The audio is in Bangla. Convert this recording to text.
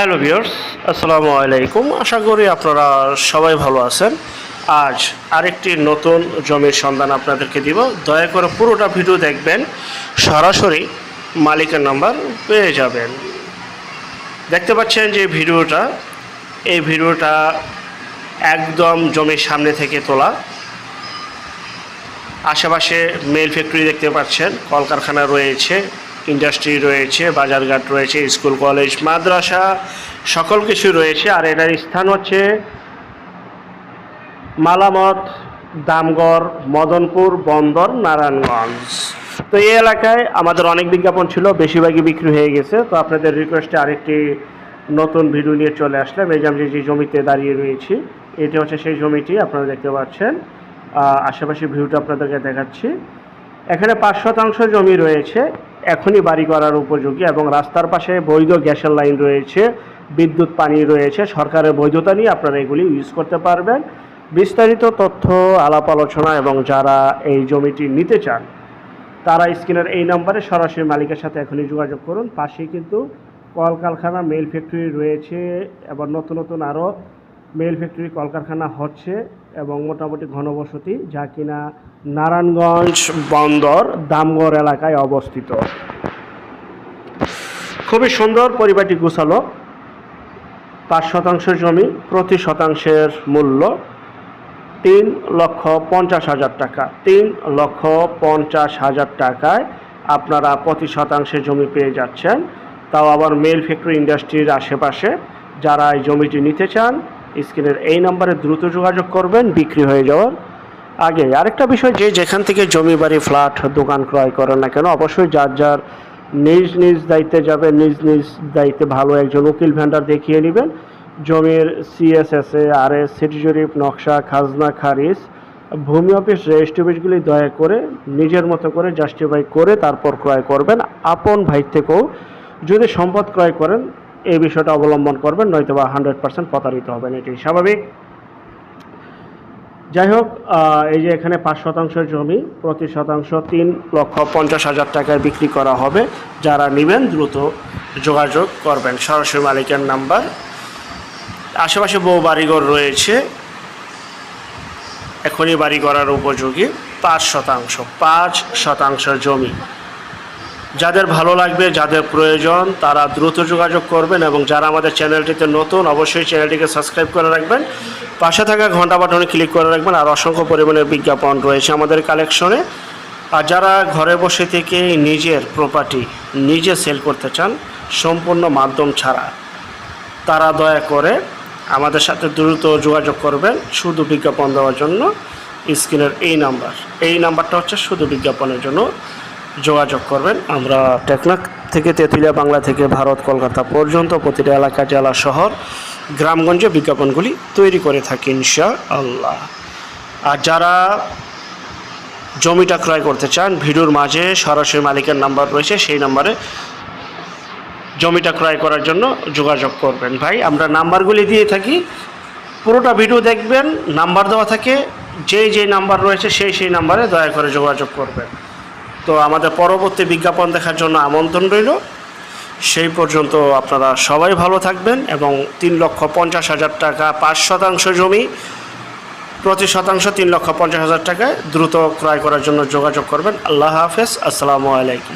হ্যালো ভিউয়ার্স, আসসালামু আলাইকুম। আশা করি আপনারা সবাই ভালো আছেন। আজ আরেকটি নতুন জমির সন্ধান আপনাদেরকে দিব। দয়া করে পুরোটা ভিডিও দেখবেন, সরাসরি মালিকের নাম্বার পেয়ে যাবেন। দেখতে পাচ্ছেন যে ভিডিওটা, এই ভিডিওটা একদম জমির সামনে থেকে তোলা। আশেপাশে মেল ফ্যাক্টরি দেখতে পাচ্ছেন, কলকারখানা রয়েছে। ইন্ডাস্ট্রি রয়েছে, বাজারঘাট রয়েছে, স্কুল, কলেজ, মাদ্রাসা, সকল কিছু রয়েছে। আর এটার স্থান হচ্ছে মালামত, দামগড়, মদনপুর, বন্দর, নারায়ণগঞ্জ। তো এই এলাকায় আমাদের অনেক বিজ্ঞাপন ছিল, বেশিরভাগই বিক্রি হয়ে গেছে। তো আপনাদের রিকোয়েস্টে আরেকটি নতুন ভিডিও নিয়ে চলে আসলাম। এই যে আমি যে জমিতে দাঁড়িয়ে রয়েছি, এটি হচ্ছে সেই জমিটি, আপনারা দেখতে পাচ্ছেন। আশেপাশে ভিউটা আপনাদেরকে দেখাচ্ছি। এখানে পাঁচ শতাংশ জমি রয়েছে। এখনই বাড়ি করার উপযোগী এবং রাস্তার পাশে বৈধ গ্যাসের লাইন রয়েছে, বিদ্যুৎ পানি রয়েছে, সরকারের বৈধতা নিয়ে আপনারা এগুলি ইউজ করতে পারবেন। বিস্তারিত তথ্য, আলাপ আলোচনা এবং যারা এই জমিটি নিতে চান, তারা স্ক্রিনের এই নম্বরে সরাসরি মালিকের সাথে এখনই যোগাযোগ করুন। পাশেই কিন্তু কলকারখানা মেল ফ্যাক্টরি রয়েছে এবং নতুন নতুন আরও মেল ফ্যাক্টরি কলকারখানা হচ্ছে। এবং মোটামুটি ঘনবসতি যা কিনা নারায়ণগঞ্জ বন্দর দামগড় এলাকায় অবস্থিত। খুবই সুন্দর পরিবারটি গুছালো। পাঁচ শতাংশ জমি, প্রতি শতাংশের মূল্য তিন লক্ষ পঞ্চাশ হাজার টাকা। তিন লক্ষ পঞ্চাশ হাজার টাকায় আপনারা প্রতি শতাংশে জমি পেয়ে যাচ্ছেন। তাও আবার মেল ফ্যাক্টরি ইন্ডাস্ট্রির আশেপাশে যারা এই জমিটি নিতে চান স্ক্রিনের এই নম্বরে দ্রুত যোগাযোগ করবেন, বিক্রি হয়ে যাওয়ার আগে। আরেকটা বিষয়, যে যেখান থেকে জমি, বাড়ি, ফ্ল্যাট, দোকান ক্রয় করেন না কেন, অবশ্যই যার যার নিজ নিজ দায়িত্বে যাবে নিজ নিজ দায়িত্বে ভালো একজন উকিল ভেন্ডার দেখিয়ে নেবেন। জমির সিএসএসএ আর এস সিটি জরিপ, নকশা, খাজনা, খারিজ, ভূমি অফিস, রেজিস্ট্রি অফিসগুলি দয়া করে নিজের মতো করে জাস্টিফাই করে তারপর ক্রয় করবেন। আপন ভাই থেকেও যদি সম্পদ ক্রয় করেন এই বিষয়টা অবলম্বন করবেন নয়তো বা হান্ড্রেড পার্সেন্ট প্রতারিত হবেন এটি স্বাভাবিক। যাই হোক এই যে এখানে পাঁচ শতাংশ জমি, প্রতি শতাংশ তিন লক্ষ পঞ্চাশ হাজার টাকায় বিক্রি করা হবে। যারা নেবেন, দ্রুত যোগাযোগ করবেন। সরাসরি মালিকের নাম্বার। আশেপাশে বহু বাড়িঘর রয়েছে। এখনই বাড়ি করার উপযোগী। পাঁচ শতাংশ পাঁচ শতাংশ জমি। যাদের ভালো লাগবে, যাদের প্রয়োজন, তারা দ্রুত যোগাযোগ করবেন এবং যারা আমাদের চ্যানেলটিতে নতুন, অবশ্যই চ্যানেলটিকে সাবস্ক্রাইব করে রাখবেন। পাশে থাকা ঘণ্টা বাটনে ক্লিক করে রাখবেন আর অসংখ্য পরিমাণের বিজ্ঞাপন রয়েছে আমাদের কালেকশনে। আর যারা ঘরে বসে থেকে নিজের প্রপার্টি নিজে সেল করতে চান, সম্পূর্ণ মাধ্যম ছাড়া, তারা দয়া করে আমাদের সাথে দ্রুত যোগাযোগ করবেন শুধু বিজ্ঞাপন দেওয়ার জন্য। স্ক্রিনের এই নাম্বার, এই নাম্বারটা হচ্ছে শুধু বিজ্ঞাপনের জন্য। যোগাযোগ করবেন। আমরা টেকনাক থেকে তেঁতুলিয়া বাংলা থেকে ভারত কলকাতা পর্যন্ত প্রতিটা এলাকা, জেলা, শহর, গ্রামগঞ্জে বিজ্ঞাপনগুলি তৈরি করে থাকি ইনশা আল্লাহ আর যারা জমিটা ক্রয় করতে চান, ভিডিওর মাঝে সরাসরি মালিকের নাম্বার রয়েছে, সেই নাম্বারে জমিটা ক্রয় করার জন্য যোগাযোগ করবেন। ভাই, আমরা নাম্বারগুলি দিয়ে থাকি। পুরোটা ভিডিও দেখবেন, নাম্বার দেওয়া থাকে, যেই যেই নাম্বার রয়েছে সেই সেই নাম্বারে দয়া করে যোগাযোগ করবেন। তো আমাদের পরবর্তী বিজ্ঞাপন দেখার জন্য আমন্ত্রণ রইল। সেই পর্যন্ত আপনারা সবাই ভালো থাকবেন এবং তিন লক্ষ পঞ্চাশ হাজার টাকা পাঁচ শতাংশ জমি, প্রতি শতাংশ তিন লক্ষ পঞ্চাশ হাজার টাকায় দ্রুত ক্রয় করার জন্য যোগাযোগ করবেন। আল্লাহ হাফেজ, আসসালামু আলাইকুম।